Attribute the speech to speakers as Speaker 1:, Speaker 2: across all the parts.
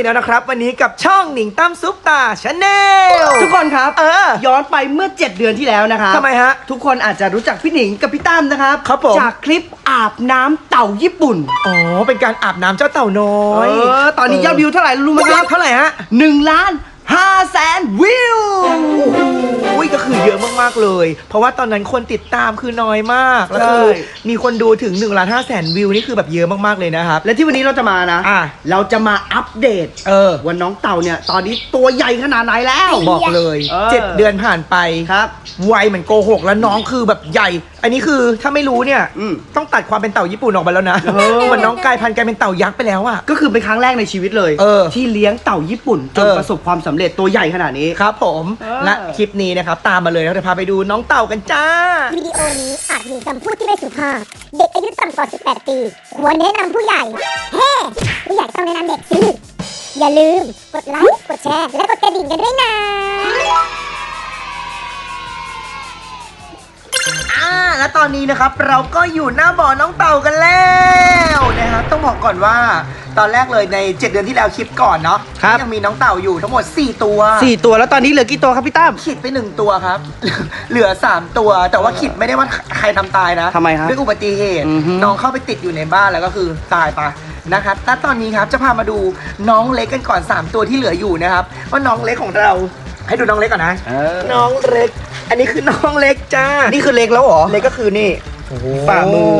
Speaker 1: อีกแล้วนะครับ วันนี้กับช่องหนิงตั้มซุปตาชาแนล
Speaker 2: ทุกคนครับ
Speaker 1: เออ
Speaker 2: ย้อนไปเมื่อ 7 เดือนที่แล้วนะครับ
Speaker 1: ทำไมฮะ
Speaker 2: ทุกคนอาจจะรู้จักพี่หนิงกับพี่ตั้มนะครับ
Speaker 1: ครับผม
Speaker 2: จากคลิปอาบน้ำเต่าญี่ปุ่น
Speaker 1: อ๋อ เป็นการอาบน้ำเจ้าเต่าน้อย
Speaker 2: เออตอนนี้ยอดวิวเท่าไหร่รู้ไหมครับ
Speaker 1: เท่าไหร่ฮะ
Speaker 2: 1ล้าน 5แสนวิว
Speaker 1: โอ้ยก็คือเยอะมากๆเลย เพราะว่าตอนนั้นคนติดตามคือน้อยมาก แล้วคือ
Speaker 2: ใช่
Speaker 1: มีคนดูถึง1ล้าน5แสนวิวนี่คือแบบเยอะมากๆเลยนะครับ
Speaker 2: และที่วันนี้เราจะมานะ
Speaker 1: อะ
Speaker 2: เราจะมาอัปเดต
Speaker 1: เออ
Speaker 2: ว่าน้องเต่าเนี่ย ตอนนี้ตัวใหญ่ขนาดไหนแล้ว
Speaker 1: บอกเลย
Speaker 2: เออ
Speaker 1: เจ็ดเดือนผ่านไป
Speaker 2: ครับ
Speaker 1: วัยเหมือนโกหกแล้วน้องคือแบบใหญ่อันนี้คือถ้าไม่รู้เนี่ย
Speaker 2: อืม
Speaker 1: ต้องตัดความเป็นเต่าญี่ปุ่นออกไปแล้วนะ
Speaker 2: เออ
Speaker 1: มันน้องกลายพันธุ์กลายเป็นเต่ายักษ์ไปแล้วอะ
Speaker 2: ก็คือเป็นครั้งแรกในชีวิตเลย
Speaker 1: เออ
Speaker 2: ที่เลี้ยงเต่าญี่ปุ่นจน
Speaker 1: เออ
Speaker 2: ประสบความสำเร็จตัวใหญ่ขนาดนี้
Speaker 1: ครับผม
Speaker 2: เออ
Speaker 1: และคลิปนี้นะครับ ตามมาเลยเราจะพาไปดูน้องเต่ากันจ้า
Speaker 3: วิดีโอนี้อาจมีคำพูดที่ไม่สุภาพ เด็กอายุต่ำกว่า 18 ปี ควรแนะนำผู้ใหญ่ เฮ้ ผู้ใหญ่ต้องแนะนำเด็กสิ อย่าลืม กดไลค์ กดแชร์ และกดกระดิ่งกันด้วยนะ
Speaker 1: อ่าและตอนนี้นะครับเราก็อยู่หน้าบ่อน้องเต่ากันแล้วนะครับต้องบอกก่อนว่าตอนแรกเลยใน 7 เดือนที่แล้วคลิปก่อนเนาะ
Speaker 2: ครับ
Speaker 1: ยังมีน้องเต่าอยู่ทั้งหมด 4 ตัว
Speaker 2: สี่ตัวแล้วตอนนี้เหลือกี่ตัวครับพี่ตั้ม
Speaker 1: ขิดไป 1 ตัวครับ เหลือ 3 ตัว แต่ว่าขิดไม่ได้ว่าใครทำตายนะ
Speaker 2: ทำไมครับ
Speaker 1: ด้วยอุบัติเหตุ
Speaker 2: อือฮึ
Speaker 1: น้องเข้าไปติดอยู่ในบ้านแล้วก็คือตายไปนะครับและตอนนี้ครับจะพามาดูน้องเล็กกันก่อน 3 ตัวที่เหลืออยู่นะครับว่าน้องเล็กของเรา ให้ดูน้องเล็กก่อนนะ
Speaker 2: เออ
Speaker 1: น้องเล็ก อันนี้คือน้องเล็กจ้า
Speaker 2: นี่คือเล็กแล้วเหรอ
Speaker 1: เล็กก็คือนี่ฝ่ามือ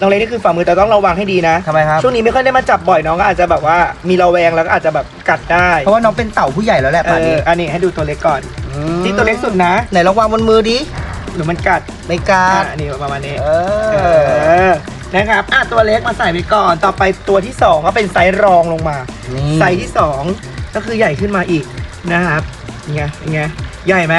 Speaker 1: น้องเล็กนี่คือฝ่ามือแต่ต้องระวังให้ดีนะ
Speaker 2: ทำไมครับ
Speaker 1: ช่วงนี้ไม่ค่อยได้มาจับบ่อยน้องก็อาจจะแบบว่ามีระแวงแล้วก็อาจจะแบบกัดได้
Speaker 2: เพราะว่าน้องเป็นเต่าผู้ใหญ่แล้วแหละ
Speaker 1: เอ
Speaker 2: ป่าน
Speaker 1: อ
Speaker 2: นี้
Speaker 1: อันนี้ให้ดูตัวเล็กก่อน
Speaker 2: ม
Speaker 1: ที่ตัวเล็กสุดนะ
Speaker 2: ไหนลองวางบนมือดิ
Speaker 1: หรือมันกัด
Speaker 2: ไม่กล้า
Speaker 1: อะอันนี้ประมาณนี้
Speaker 2: เอ
Speaker 1: เอ
Speaker 2: อ
Speaker 1: อ นะครับอะตัวเล็กมาใส่ไปก่อน ต่อไปตัวที่สองก็เป็นไซส์รองลงมา
Speaker 2: นี่
Speaker 1: ไซส์ที่สองก็คือใหญ่ขึ้นมาอีกนะครับนี่ ไงเป็นไงใหญ่ไหม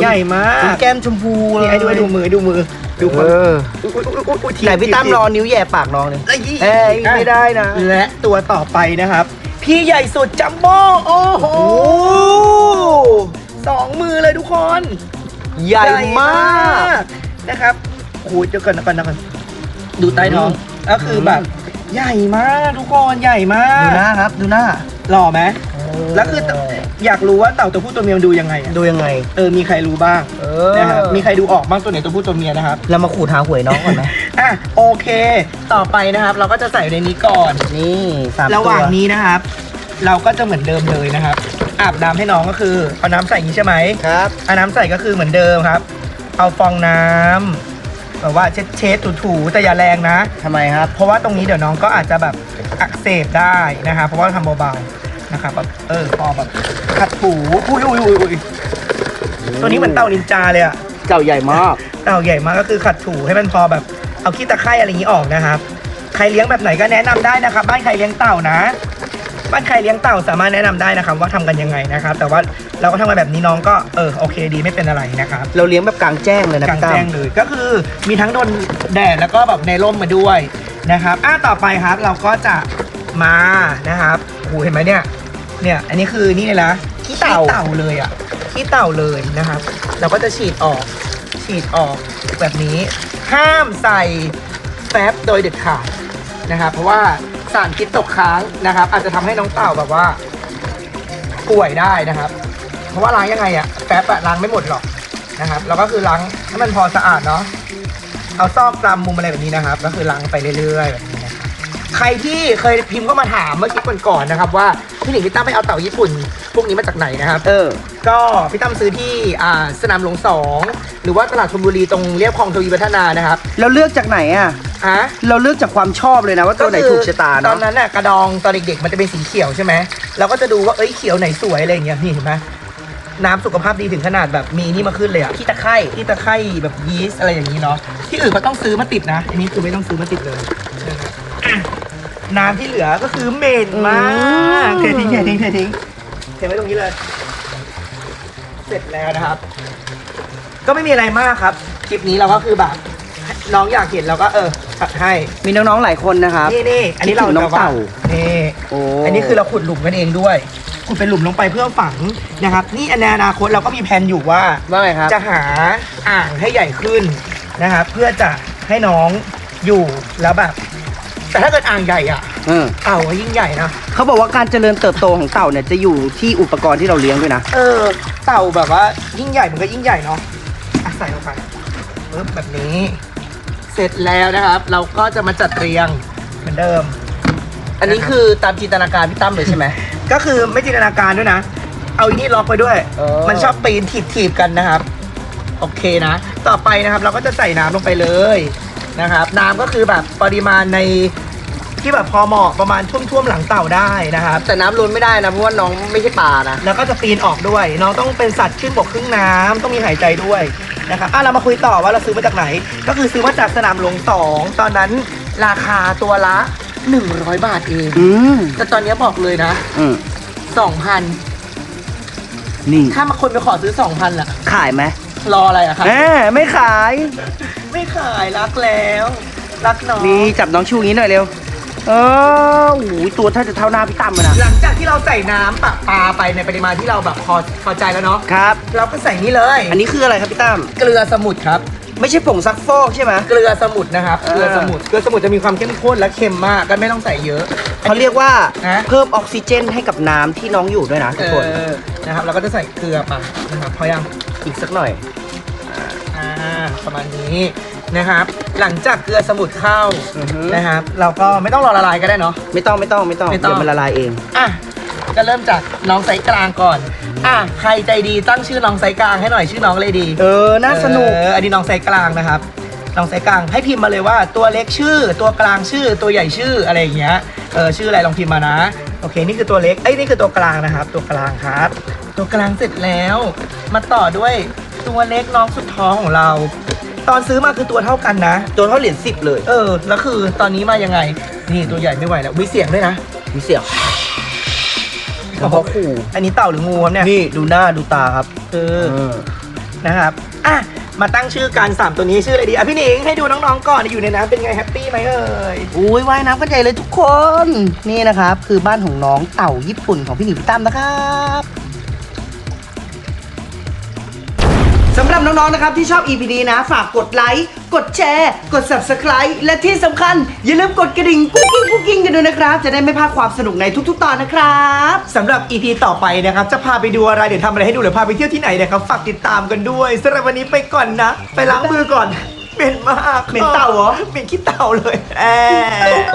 Speaker 1: ใหญ่มาก
Speaker 2: แก้มชมพู
Speaker 1: นี่ให้ดูให้ดูมือให้ดูมือดูคน
Speaker 2: เออ
Speaker 1: อุ๊ยอุ๊ยอุ๊ยอุ๊ยอุ๊ยทีบ
Speaker 2: ไหนพี่ตั้ม
Speaker 1: ทีบ
Speaker 2: รอนิ้วแหย่ปากน้องเลย
Speaker 1: เอ้ย
Speaker 2: เอ้ยไม่ได้นะ
Speaker 1: และตัวต่อไปนะครับ พี่ใหญ่สุดจัมโบ้โอ้โหสองมือเลยทุกคน
Speaker 2: ใหญ่มาก
Speaker 1: นะครับโอ้โหเดี๋ยวก่อนนะก่อนนะก่อนดูใต้ท้องก็คือแบบ ใหญ่มากทุกคนใหญ่มา
Speaker 2: ดู
Speaker 1: ก
Speaker 2: หน้าครับดูหน้า
Speaker 1: หล่อไหม แล้วคืออยากรู้ว่าเต่าตัวผู้ตัวเมียมันดูยังไงอะ
Speaker 2: ดูยังไง
Speaker 1: เออมีใครรู้บ้าง
Speaker 2: เออ
Speaker 1: นะครับมีใครดูออกบ้างตัวไหนตัวผู้ตัวเมียนะครับ
Speaker 2: เรามาขูดหาหวยน้องก่อนไหม
Speaker 1: อะโอเค ต่อไปนะครับ เราก็จะใส่ในนี้ก่อน
Speaker 2: นี่สามตัว
Speaker 1: ระหว่างนี้นะครับ เราก็จะเหมือนเดิมเลยนะครับ อาบน้ำให้น้องก็คือเอาน้ำใส่อย่างนี้ใช่ไหม
Speaker 2: ครับ
Speaker 1: เอาน้ำใส่ก็คือเหมือนเดิมครับ เอาฟองน้ำแบบว่าเช็ดเช็ดถูถูๆแต่อย่าแรงนะ
Speaker 2: ทำไมครับ
Speaker 1: เพราะว่าตรงนี้เดี๋ยวน้องก็อาจจะแบบอักเสบได้นะครับเพราะว่าทำเบาๆ นะครับแบบเออพอแบบขัดถูอุ้ยอุ้ยอุ้ยอุ้ยตัวนี้เหมือนเต่านินจาเลยอะ
Speaker 2: เจ้าใหญ่มาก
Speaker 1: เต่าใหญ่มากก็คือขัดถูให้มันพอแบบเอาขี้ตะไคร่อะไรอย่างนี้ออกนะครับใครเลี้ยงแบบไหนก็แนะนำได้นะครับ บ้านใครเลี้ยงเต่านะ บ้านใครเลี้ยงเต่าสามารถแนะนำได้นะครับ ว่าทำกันยังไงนะครับ แต่ว่าเราก็ทำกันแบบนี้น้องก็เออโอเคดีไม่เป็นอะไรนะครับ
Speaker 2: เราเลี้ยงแบบกลางแจ้งเลยนะ
Speaker 1: กลาง
Speaker 2: พี่ตั้
Speaker 1: แจ้
Speaker 2: ม
Speaker 1: งเลยก็คือมีทั้งโดนแดดแล้วก็แบบในร่มมาด้วยนะครับอะต่อไปครับเราก็จะมานะครับโอ้โหเห็นไหมเนี่ย เนี่ยอันนี้คือนี่เลยนะขี้เต่าเต่าเลยอะขี้เต่าเลยนะครับ เราก็จะฉีดออก ฉีดออกแบบนี้ ห้ามใส่แฟบโดยเด็ดขาดนะครับ เพราะว่าสารพิษตกค้างนะครับ อาจจะทำให้น้องเต่าแบบว่า ป่วยได้นะครับ เพราะว่าล้างยังไงอะแฟบอะล้างไม่หมดหรอกนะครับแล้วก็คือล้างให้มันพอสะอาดเนาะเอาซอกตามมุมอะไรแบบนี้นะครับ ก็คือล้างไปเรื่อยๆแบบนี้นะครับใครที่เคยพิมพ์เข้ามาถามเมื่อกี้ก่อนๆนะครับว่า พี่หนิงพี่ตั้มไปเอาเต่าญี่ปุ่น พวกนี้มาจากไหนนะครับ
Speaker 2: เออ
Speaker 1: ก็พี่ตั้มซื้อที่อ่าสนามหลวงสองหรือว่าตลาดชลบุรีตรงเรียบคลองทวีวัฒนานะครับ
Speaker 2: เราเลือกจากไหนอะ
Speaker 1: ฮะ
Speaker 2: เราเลือกจากความชอบเลยนะว่าตัวไหนถูกชะตา
Speaker 1: ตอ
Speaker 2: เนาะ
Speaker 1: นนั้นน่ะกระดองตอนเด็กๆมันจะเป็นสีเขียวใช่ไหมเราก็จะดูว่าเอ้ยเขียวไหนสวยอะไรอย่างเงี้ยนี่เห็นไหมน้ำสุขภาพดีถึงขนาดแบบมีนี่มาขึ้นเลยอะ
Speaker 2: ขี้ตะไคร่
Speaker 1: ที่ตะไคร่แบบยีสต์อะไรอย่างนี้เนาะที่อื่นเขาต้องซื้อมาติดนะ อันนี้คือไม่ต้องซื้อมาติดเลยนะครับอะ น้ำที่เหลือก็คือเหม็นมากเททิ้งเททิ้งเททิ้งเทไว้ตรงนี้เลย เสร็จแล้วนะครับ ก็ไม่มีอะไรมากครับ คลิปนี้เราก็คือแบบน้องอยากเห็นเราก็เออตัดให้
Speaker 2: มีน้องๆหลายคนนะครับ
Speaker 1: นี่นี่อันนี้เรา
Speaker 2: คิดถึงน้องเต่า
Speaker 1: นี่
Speaker 2: โอ้
Speaker 1: อันนี้คือเราขุดหลุมกันเองด้วย ขุดเป็นหลุมลงไปเพื่อฝังนะครับ นี่ในอนาคตเราก็มีแผนอยู่ว่า
Speaker 2: ว่าไงครับ
Speaker 1: จะหาอ่างให้ใหญ่ขึ้นนะครับ เพื่อจะให้น้องอยู่แล้วแบบ แต่ถ้าเกิดอ่างใหญ่อะ
Speaker 2: เออ
Speaker 1: เต่าก็ยิ่งใหญ่นะ
Speaker 2: เขาบอกว่าการเจริญเติบโตของเต่าเนี่ยจะอยู่ที่อุปกรณ์ที่เราเลี้ยงด้วยนะ
Speaker 1: เออ เต่าแบบว่ายิ่งใหญ่มันก็ยิ่งใหญ่เนาะอะใส่ลงไปปึ๊บแบบนี้ เสร็จแล้วนะครับ เราก็จะมาจัดเรียงเหมือนเดิม
Speaker 2: อันนี้คือตามจินตนาการพี่ตั้มเลยใช่ไหม
Speaker 1: ก็คือไม่จินตนาการด้วยนะ เอาอีนี่ล็อกไปด้วย
Speaker 2: เออ
Speaker 1: มันชอบปีนถีบๆกันนะครับ โอเคนะ ต่อไปนะครับ เราก็จะใส่น้ำลงไปเลย นะครับ น้ำก็คือแบบปริมาณในที่แบบพอเหมาะประมาณท่วมๆหลังเต่าได้นะครับ
Speaker 2: แต่น้ำล้นไม่ได้นะเพราะว่าน้องไม่ใช่ปลานะ
Speaker 1: แล้วก็จะปีนออกด้วย น้องต้องเป็นสัตว์ครึ่งบกครึ่งน้ำต้องมีหายใจด้วยนะครับอะเรามาคุยต่อว่าเราซื้อมาจากไหน ก็คือซื้อมาจากสนามหลวงสองตอนนั้นราคาตัวละ 100 บาทเอง
Speaker 2: อืม
Speaker 1: แต่ตอนนี้บอกเลยนะ
Speaker 2: อืม
Speaker 1: 2,000
Speaker 2: นี่
Speaker 1: ถ้ามาคนไปขอซื้อ2,000ล่ะ
Speaker 2: ขายไหม
Speaker 1: รออะไรอะครับ
Speaker 2: แหมไม่ขาย
Speaker 1: ไม่ขายรักแล้ว รักน้อง
Speaker 2: นี่จับน้องชูอย่างนี้หน่อยเร็ว เออโอ้โหตัวถ้าจะเท่าหน้าพี่ตั้มเลยนะ
Speaker 1: หลังจากที่เราใส่น้ำปะปลาไปในปริมาณที่เราแบบพอพอใจแล้วเนาะ
Speaker 2: ครับ
Speaker 1: เราก็ใส่นี่เลย
Speaker 2: อันนี้คืออะไรครับพี่ตั้ม
Speaker 1: เกลือสมุทรครับ
Speaker 2: ไม่ใช่ผงซักฟอกใช่ไหม
Speaker 1: เกลือสมุทรนะครับ
Speaker 2: เออ
Speaker 1: เกลือสมุทรเกลือสมุทรจะมีความเข้มข้นและเค็มมากก็ไม่ต้องใส่เยอะ
Speaker 2: เขาเรียกว่า
Speaker 1: นะ
Speaker 2: เพิ่มออกซิเจนให้กับน้ำที่น้องอยู่ด้วยนะทุ
Speaker 1: เอก
Speaker 2: คน
Speaker 1: อนะครับเราก็จะใส่เกลือไปนะครับพอยัง
Speaker 2: อีกสักหน่อย
Speaker 1: อ่า ประมาณนี้นะครับ หลังจากเกลือสมุทรเข้า
Speaker 2: อือฮึ
Speaker 1: นะครับ เราก็ไม่ต้องรอละลายก็ได้เนาะ
Speaker 2: ไม่ต้องไม่ต้องไม่ต้อง
Speaker 1: ไม่ต้อง
Speaker 2: เดี๋ยวมันละลายเอง
Speaker 1: อะก็เริ่มจากน้องไซส์กลางก่อน อะใครใจดีตั้งชื่อน้องไซส์กลางให้หน่อยชื่อน้องเลยดี
Speaker 2: เออน่าสนุก
Speaker 1: เอออันนี้น้องไซส์กลางนะครับน้องไซส์กลางให้พิมพ์มาเลยว่าตัวเล็กชื่อ ตัวกลางชื่อ ตัวใหญ่ชื่ออะไรอย่างเงี้ยเออชื่ออะไรลองพิมพ์มานะโอเคนี่คือตัวเล็กเอ้ยนี่คือตัวกลางนะครับ ตัวกลางครับ ตัวกลางเสร็จแล้ว มาต่อด้วย ตัวเล็กน้องสุดท้องของเรา ตอนซื้อมาคือตัวเท่ากันนะ
Speaker 2: ตัวเท่าเหรียญสิบเลย
Speaker 1: เออ แล้วคือตอนนี้มายังไง นี่ตัวใหญ่ไม่ไหวแล้วมีเสียงด้วยนะ
Speaker 2: มีเสียงแล้วก็ขู่
Speaker 1: อันนี้เต่าหรืองูครับเนี่ย
Speaker 2: นี่ดูหน้าดูตาครับ
Speaker 1: เออ
Speaker 2: เออ
Speaker 1: นะครับ อะ มาตั้งชื่อการสามตัวนี้ชื่ออะไรดี อะพี่หนิงให้ดูน้องๆก่อนอยู่ในน้ำเป็นไงแฮปปี้ไหมเอ่ย
Speaker 2: อุ้ยว่ายน้ำกันใหญ่เลยทุกคน นี่นะครับ คือบ้านของน้องเต่าญี่ปุ่นของพี่หนิงพี่ตั้มนะครับำหรับน้องๆ นะครับที่ชอบ EP นี้นะ ฝากกดไลค์ กดแชร์ กด Subscribe และที่สำคัญ อย่าลืมกดกระดิ่งกุ๊กกิ๊งกุ๊กกิ๊งกันด้วยนะครับ จะได้ไม่พลาดความสนุกในทุก ๆ ตอนนะครับ
Speaker 1: สำหรับ EP ต่อไปนะครับ จะพาไปดูอะไรเดี๋ยวทำอะไรให้ดูหรือพาไปเที่ยวที่ไหนนะครับฝากติดตามกันด้วยสำหรับวันนี้ไปก่อนนะ ไปล้างมือก่อนเหม็นมาก
Speaker 2: เหม็นเต่าเหรอ
Speaker 1: เหม็นขี้เต่าเลยแอบ